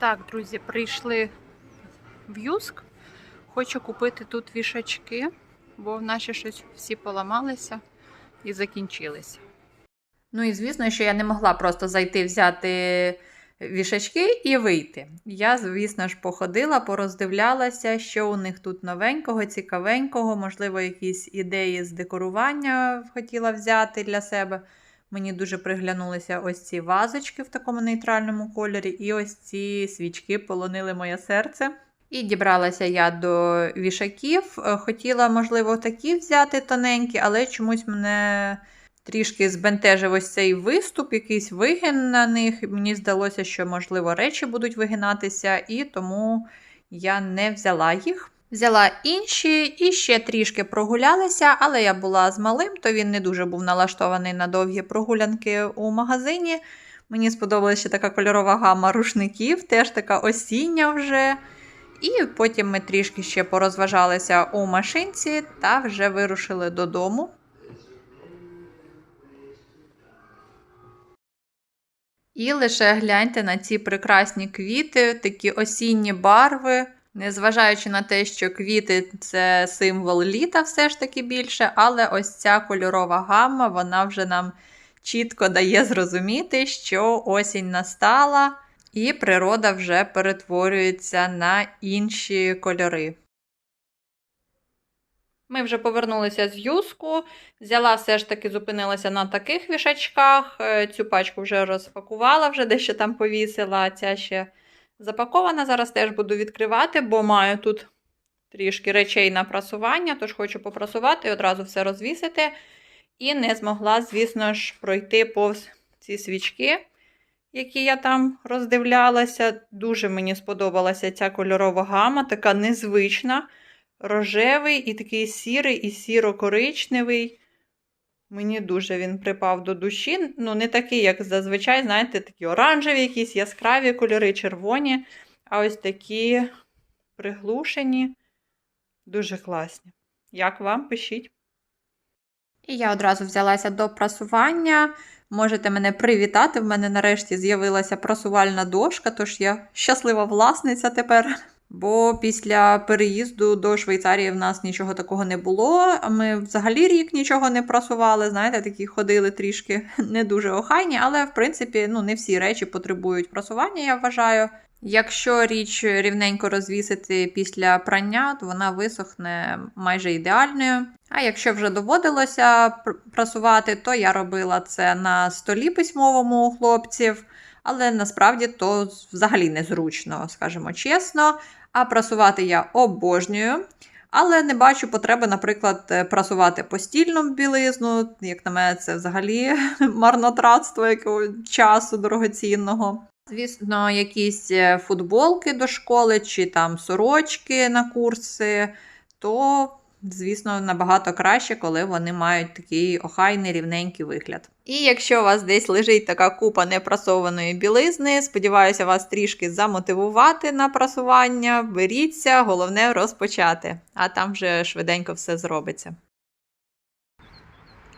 Так, друзі, прийшли в Юск. Хочу купити тут вішачки, бо наші щось всі поламалися і закінчилися. Ну і звісно, що я не могла просто зайти взяти вішачки і вийти. Я, звісно ж, походила, пороздивлялася, що у них тут новенького, цікавенького, можливо, якісь ідеї з декорування хотіла взяти для себе. Мені дуже приглянулися ось ці вазочки в такому нейтральному кольорі, і ось ці свічки полонили моє серце. І дібралася я до вішаків. Е, Хотіла, можливо, такі взяти тоненькі, але чомусь мене трішки збентежив ось цей виступ, якийсь вигин на них. Мені здалося, що, можливо, речі будуть вигинатися, і тому я не взяла їх. Взяла інші і ще трішки прогулялася, але я була з малим, то він не дуже був налаштований на довгі прогулянки у магазині. Мені сподобалася ще така кольорова гама рушників, теж така осіння вже. І потім ми трішки ще порозважалися у машинці та вже вирушили додому. І лише гляньте на ці прекрасні квіти, такі осінні барви. Незважаючи на те, що квіти це символ літа, все ж таки більше, але ось ця кольорова гамма, вона вже нам чітко дає зрозуміти, що осінь настала, і природа вже перетворюється на інші кольори. Ми вже повернулися з юску. Взяла все ж таки, зупинилася на таких вішачках. Е, Цю пачку вже розпакувала, вже дещо там повісила, а ця ще запакована. Зараз теж буду відкривати, бо маю тут трішки речей на прасування, тож хочу попрасувати і одразу все розвісити. І не змогла, звісно ж, пройти повз ці свічки, які я там роздивлялася. Дуже мені сподобалася ця кольорова гама, така незвична. Рожевий і такий сірий, і сіро-коричневий. Мені дуже він припав до душі. Ну, не такий, як зазвичай, знаєте, такі оранжеві, якісь яскраві кольори, червоні. А ось такі приглушені, дуже класні. Як вам пишіть? І я одразу взялася до прасування. Можете мене привітати. В мене нарешті з'явилася прасувальна дошка, тож я щаслива власниця тепер. Бо після переїзду до Швейцарії в нас нічого такого не було. Ми взагалі рік нічого не прасували. Знаєте, такі ходили трішки не дуже охайні, але в принципі ну, не всі речі потребують прасування, я вважаю. Якщо річ рівненько розвісити після прання, то вона висохне майже ідеальною. А якщо вже доводилося пр- прасувати, то я робила це на столі письмовому у хлопців. Але насправді то взагалі незручно, скажімо чесно. А прасувати я обожнюю. Але не бачу потреби, наприклад, е, прасувати постільну білизну. Як на мене, це взагалі марнотратство якого часу дорогоцінного. Звісно, якісь е, футболки до школи чи там сорочки на курси, то, звісно, набагато краще, коли вони мають такий охайний рівненький вигляд. І якщо у вас десь лежить така купа непрасованої білизни, сподіваюся, вас трішки замотивувати на прасування, беріться, головне розпочати, а там вже швиденько все зробиться.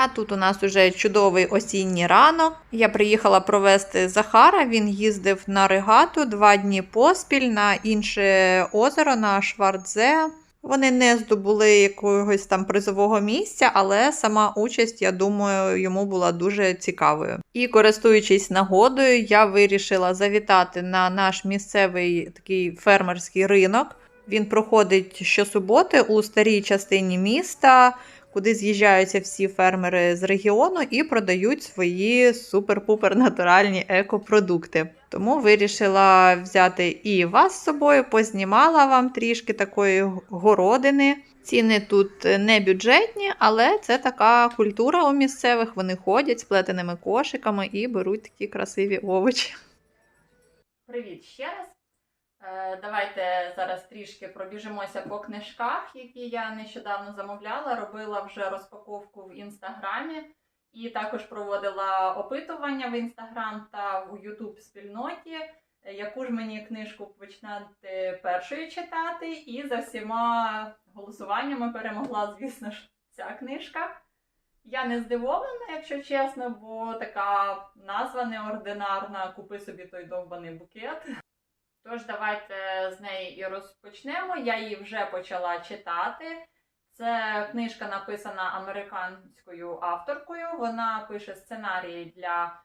А тут у нас уже чудовий осінній ранок. Я приїхала провести Захара. Він їздив на регату два дні поспіль на інше озеро на Швардзе. Вони не здобули якогось там призового місця, але сама участь, я думаю, йому була дуже цікавою. І користуючись нагодою, я вирішила завітати на наш місцевий такий фермерський ринок. Він проходить щосуботи у старій частині міста куди з'їжджаються всі фермери з регіону і продають свої супер-пупер натуральні екопродукти. Тому вирішила взяти і вас з собою, познімала вам трішки такої городини. Ціни тут не бюджетні, але це така культура у місцевих. Вони ходять з плетеними кошиками і беруть такі красиві овочі. Привіт ще раз. Е, Давайте зараз трішки пробіжимося по книжках, які я нещодавно замовляла. Робила вже розпаковку в інстаграмі і також проводила опитування в інстаграм та в Ютуб спільноті. Яку ж мені книжку починати першою читати, і за всіма голосуваннями перемогла, звісно ж, ця книжка. Я не здивована, якщо чесно, бо така назва неординарна Купи собі той довбаний букет. Тож давайте з неї і розпочнемо. Я її вже почала читати. Це книжка написана американською авторкою. Вона пише сценарії для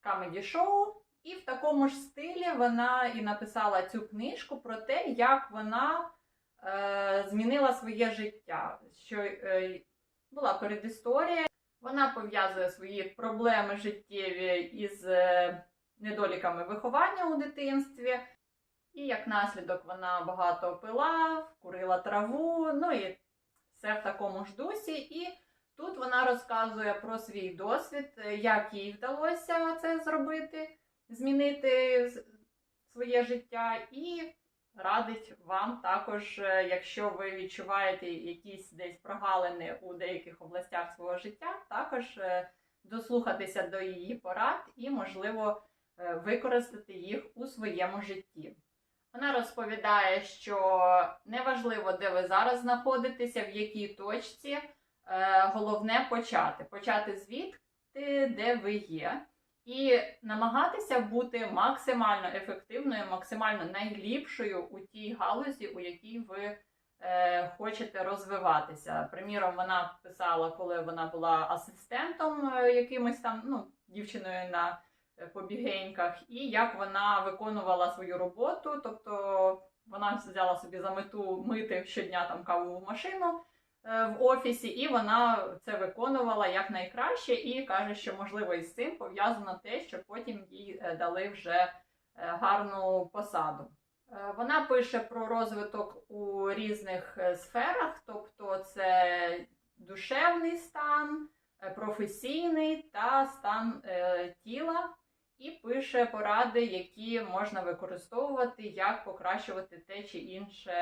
камеді шоу. І в такому ж стилі вона і написала цю книжку про те, як вона е, змінила своє життя. Що е, була передісторія. Вона пов'язує свої проблеми життєві із е, недоліками виховання у дитинстві. І як наслідок вона багато пила, курила траву, ну і все в такому ж дусі. І тут вона розказує про свій досвід, як їй вдалося це зробити, змінити своє життя, і радить вам також, якщо ви відчуваєте якісь десь прогалини у деяких областях свого життя, також е, дослухатися до її порад і, можливо, використати їх у своєму житті. Вона розповідає, що неважливо, де ви зараз знаходитеся, в якій точці, е, головне почати. Почати звідти, де ви є, і намагатися бути максимально ефективною, максимально найліпшою у тій галузі, у якій ви е, хочете розвиватися. Приміром, вона писала, коли вона була асистентом е, якимось там, ну, дівчиною на е, побігеньках, і як вона виконувала свою роботу. Тобто вона взяла собі за мету мити щодня там кавову машину е, в офісі, і вона це виконувала як найкраще, і каже, що можливо із цим пов'язано те, що потім їй е, дали вже е, гарну посаду. Вона пише про розвиток у різних сферах, тобто це душевний стан, професійний та стан тіла, і пише поради, які можна використовувати, як покращувати те чи інше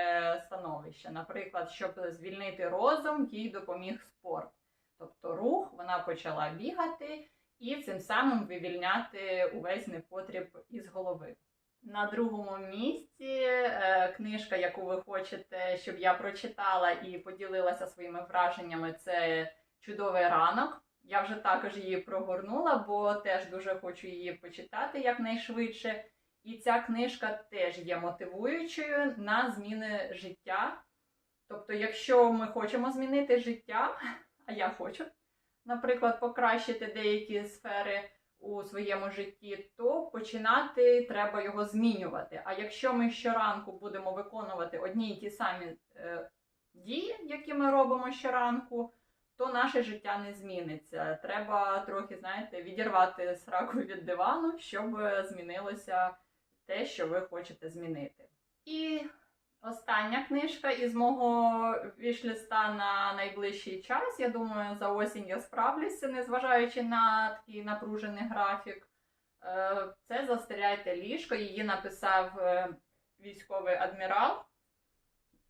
становище. Наприклад, щоб звільнити розум, їй допоміг спорт. Тобто рух, вона почала бігати і цим самим вивільняти увесь непотріб із голови. На другому місці е, книжка, яку ви хочете, щоб я прочитала і поділилася своїми враженнями, це Чудовий ранок. Я вже також її прогорнула, бо теж дуже хочу її почитати якнайшвидше. І ця книжка теж є мотивуючою на зміни життя. Тобто, якщо ми хочемо змінити життя, а я хочу, наприклад, покращити деякі сфери у своєму житті, то починати треба його змінювати. А якщо ми щоранку будемо виконувати одні й ті самі е, дії, які ми робимо щоранку, то наше життя не зміниться. Треба трохи, знаєте, відірвати сраку від дивану, щоб змінилося те, що ви хочете змінити. І остання книжка із мого вішліста на найближчий час. Я думаю, за осінь я справлюся, незважаючи на такий напружений графік. Е, Це Застеряйте ліжко. Її написав е, військовий адмірал.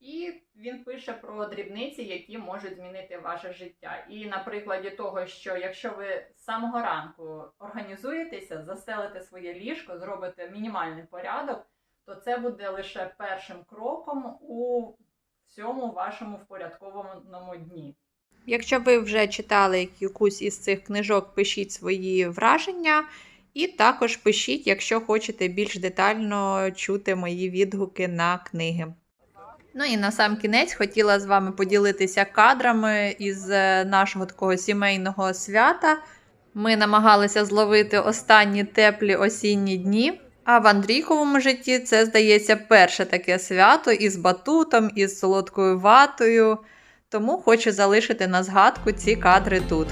І він пише про дрібниці, які можуть змінити ваше життя. І на прикладі того, що якщо ви з самого ранку організуєтеся, застелите своє ліжко, зробите мінімальний порядок, то це буде лише першим кроком у всьому вашому впорядкованому дні. Якщо ви вже читали якусь із цих книжок, пишіть свої враження. І також пишіть, якщо хочете більш детально чути мої відгуки на книги. Ну і на сам кінець хотіла з вами поділитися кадрами із е, нашого такого сімейного свята. Ми намагалися зловити останні теплі осінні дні. А в Андрійковому житті це, здається, перше таке свято із батутом, із солодкою ватою. Тому хочу залишити на згадку ці кадри тут.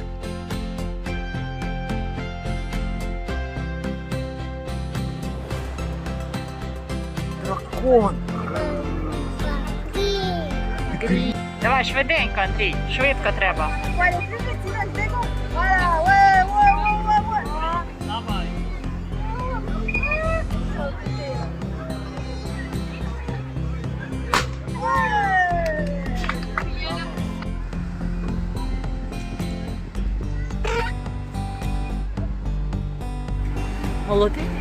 Дракон. Давай швиденько, Андрій, швидко треба. Молодець.